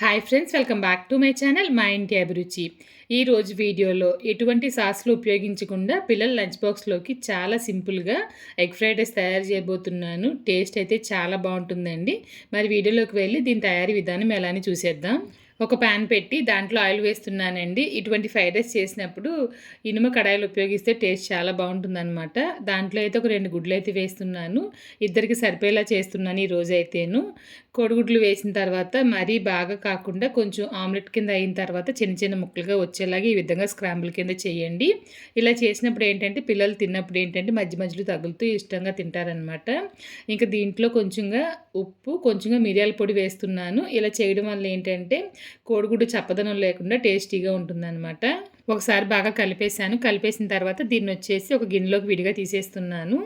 Hi friends welcome back to my channel మా ఇంటి అభిరుచి ఈరోజు వీడియోలో ఎటువంటి సాస్లు ఉపయోగించకుండా పిల్లల లంచ్ బాక్స్లోకి చాలా సింపుల్గా ఎగ్ ఫ్రైడ్ రైస్ తయారు చేయబోతున్నాను. టేస్ట్ అయితే చాలా బాగుంటుందండి. మరి వీడియోలోకి వెళ్ళి దీని తయారీ విధానం ఎలా అని చూసేద్దాం. ఒక ప్యాన్ పెట్టి దాంట్లో ఆయిల్ వేస్తున్నానండి. ఇటువంటి ఫ్రైడ్ రైస్ చేసినప్పుడు ఇనుమ కడాయిలు ఉపయోగిస్తే టేస్ట్ చాలా బాగుంటుందన్నమాట. దాంట్లో అయితే ఒక రెండు గుడ్లు అయితే వేస్తున్నాను. ఇద్దరికి సరిపోయేలా చేస్తున్నాను ఈ రోజు అయితేను కోడిగుడ్లు వేసిన తర్వాత మరీ బాగా కాకుండా కొంచెం ఆమ్లెట్ కింద అయిన తర్వాత చిన్న చిన్న ముక్కలుగా వచ్చేలాగా ఈ విధంగా స్క్రాంబుల్ కింద చేయండి. ఇలా చేసినప్పుడు ఏంటంటే పిల్లలు తిన్నప్పుడు ఏంటంటే మధ్య మధ్యలో తగులుతూ ఇష్టంగా తింటారనమాట ఇంకా దీంట్లో కొంచెంగా ఉప్పు కొంచెంగా మిరియాల పొడి వేస్తున్నాను. ఇలా చేయడం వల్ల ఏంటంటే కోడిగుడ్డు చప్పదనం లేకుండా టేస్టీగా ఉంటుందన్నమాట. ఒకసారి బాగా కలిపేసాను కలిపేసిన తర్వాత దీన్ని వచ్చేసి ఒక గిన్నెలోకి విడిగా తీసేస్తున్నాను.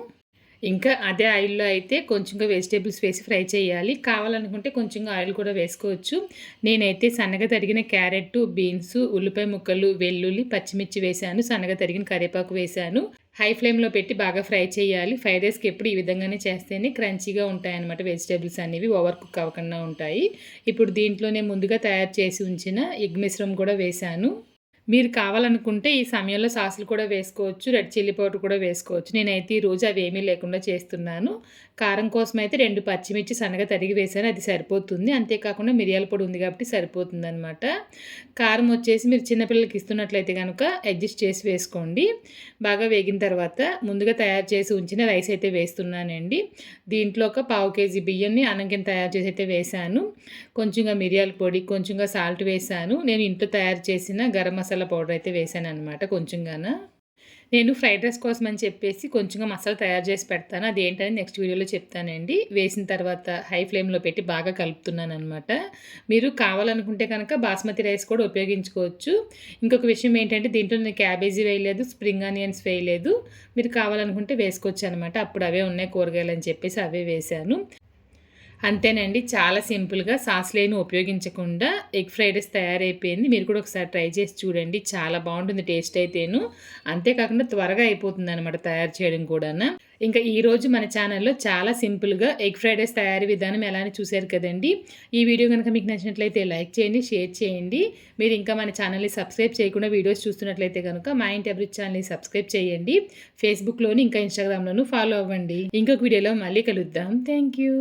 ఇంకా అదే ఆయిల్లో అయితే కొంచెంగా వెజిటేబుల్స్ వేసి ఫ్రై చేయాలి. కావాలనుకుంటే కొంచెంగా ఆయిల్ కూడా వేసుకోవచ్చు. నేనైతే సన్నగా తరిగిన క్యారెట్ బీన్స్ ఉల్లిపాయ ముక్కలు వెల్లుల్లి పచ్చిమిర్చి వేశాను. సన్నగా తరిగిన కరివేపాకు వేశాను. హై ఫ్లేమ్లో పెట్టి బాగా ఫ్రై చేయాలి. ఫ్రైడ్ రైస్కి ఎప్పుడు ఈ విధంగానే చేస్తేనే క్రంచీగా ఉంటాయన్నమాట వెజిటేబుల్స్ అనేవి ఓవర్ కుక్ అవ్వకుండా ఉంటాయి. ఇప్పుడు దీంట్లోనే ముందుగా తయారు చేసి ఉంచిన ఎగ్ మిశ్రం కూడా వేశాను. మీరు కావాలనుకుంటే ఈ సమయంలో సాసులు కూడా వేసుకోవచ్చు రెడ్ చిల్లీ పౌడర్ కూడా వేసుకోవచ్చు. నేనైతే ఈరోజు అవి ఏమీ లేకుండా చేస్తున్నాను. కారం కోసం అయితే రెండు పచ్చిమిర్చి సన్నగా తరిగి వేసాను అది సరిపోతుంది. అంతేకాకుండా మిరియాల పొడి ఉంది కాబట్టి సరిపోతుంది అనమాట కారం వచ్చేసి మీరు చిన్నపిల్లలకి ఇస్తున్నట్లయితే కనుక అడ్జస్ట్ చేసి వేసుకోండి. బాగా వేగిన తర్వాత ముందుగా తయారు చేసి ఉంచిన రైస్ అయితే వేస్తున్నానండి. దీంట్లో ఒక పావు కేజీ బియ్యాన్ని అన్నం తయారు చేసి అయితే వేశాను. కొంచెంగా మిరియాల పొడి కొంచెంగా సాల్ట్ వేశాను. నేను ఇంట్లో తయారు చేసిన గరం మసాలా మసాలా పౌడర్ అయితే వేసాను అనమాట కొంచెంగాన. నేను ఫ్రైడ్ రైస్ కోసం అని చెప్పేసి కొంచెంగా మసాలా తయారు చేసి పెడతాను. అది ఏంటని నెక్స్ట్ వీడియోలో చెప్తానండి. వేసిన తర్వాత హై ఫ్లేమ్లో పెట్టి బాగా కలుపుతున్నాను అనమాట మీరు కావాలనుకుంటే కనుక బాస్మతి రైస్ కూడా ఉపయోగించుకోవచ్చు. ఇంకొక విషయం ఏంటంటే దీంట్లో నేను క్యాబేజీ వేయలేదు స్ప్రింగ్ ఆనియన్స్ వేయలేదు. మీరు కావాలనుకుంటే వేసుకోవచ్చు అనమాట అప్పుడు అవే ఉన్నాయి కూరగాయలు అని చెప్పేసి అవే వేశాను అంతేనండి. చాలా సింపుల్గా సాస్ లేని ఉపయోగించకుండా ఎగ్ ఫ్రైడ్ రైస్ తయారైపోయింది. మీరు కూడా ఒకసారి ట్రై చేసి చూడండి. చాలా బాగుంటుంది టేస్ట్ అయితేను. అంతేకాకుండా త్వరగా అయిపోతుంది అనమాట తయారు చేయడం కూడా ఇంకా ఈరోజు మన ఛానల్లో చాలా సింపుల్గా ఎగ్ ఫ్రైడ్ రైస్ తయారీ విధానం ఎలా అని చూశారు కదండి. ఈ వీడియో కనుక మీకు నచ్చినట్లయితే లైక్ చేయండి షేర్ చేయండి. మీరు ఇంకా మన ఛానల్ని సబ్స్క్రైబ్ చేయకుండా వీడియోస్ చూస్తున్నట్లయితే కనుక మా ఇంటి అభివృద్ధి ఛానల్ని సబ్స్క్రైబ్ చేయండి. ఫేస్బుక్లోను ఇంకా ఇన్స్టాగ్రామ్లోను ఫాలో అవ్వండి. ఇంకొక వీడియోలో మళ్ళీ కలుద్దాం. Thank you